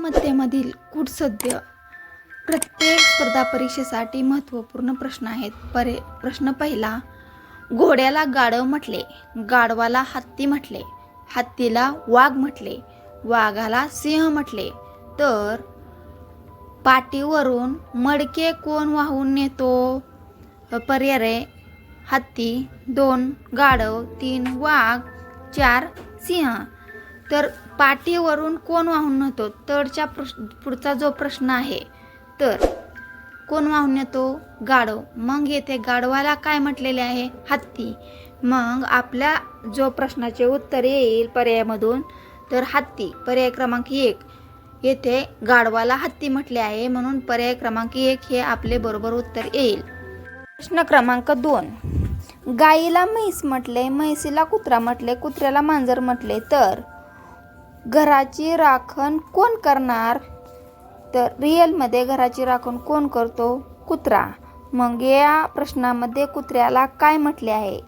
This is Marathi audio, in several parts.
मध्यमधील सध्या प्रत्येक स्पर्धा परीक्षेसाठी महत्त्वपूर्ण प्रश्न आहेत. परे प्रश्न पहिला घोड्याला गाढव म्हटले गाढवाला हत्ती म्हटले हत्तीला वाघ म्हटले वाघाला सिंह म्हटले. तर पाठीवरून मडके कोण वाहून नेतो? पर्याय हत्ती दोन गाढव तीन वाघ चार सिंह. तर पाठीवरून कोण वाहून नेतो? तडच्या पुढचा जो प्रश्न आहे तर कोण वाहून नेतो? गाढव. मग येथे गाढवाला काय म्हटलेले आहे? हत्ती. मग आपल्या जो प्रश्नाचे उत्तर येईल पर्यायामधून तर हत्ती. पर्याय क्रमांक एक. येथे गाढवाला हत्ती म्हटले आहे म्हणून पर्याय क्रमांक एक हे आपले बरोबर उत्तर येईल. प्रश्न क्रमांक दोन. गाईला म्हैस म्हटले म्हैसीला कुत्रा म्हटले कुत्र्याला मांजर म्हटले तर घराची राखण कोण करणार? तर रिअलमध्ये घराची राखण कोण करतो? कुत्रा. मग या प्रश्नामध्ये कुत्र्याला काय म्हटले आहे?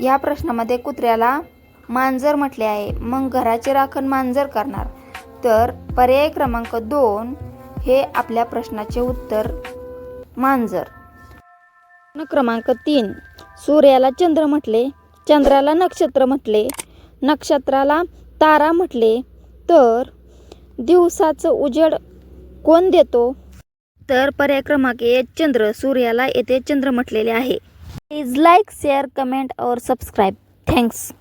या प्रश्नामध्ये कुत्र्याला मांजर म्हटले आहे. मग घराची राखण मांजर करणार. तर पर्याय क्रमांक दोन हे आपल्या प्रश्नाचे उत्तर. मांजर. प्रश्न क्रमांक तीन. सूर्याला चंद्र म्हटले. चंद्राला नक्षत्र म्हटले. नक्षत्राला तारा म्हटले तर दिवसाचं उजेड कोण देतो? तर पर्याय क्रमांक एक चंद्र. सूर्याला येथे चंद्र म्हटलेले आहे. प्लीज लाईक शेअर कमेंट और सबस्क्राईब. थँक्स.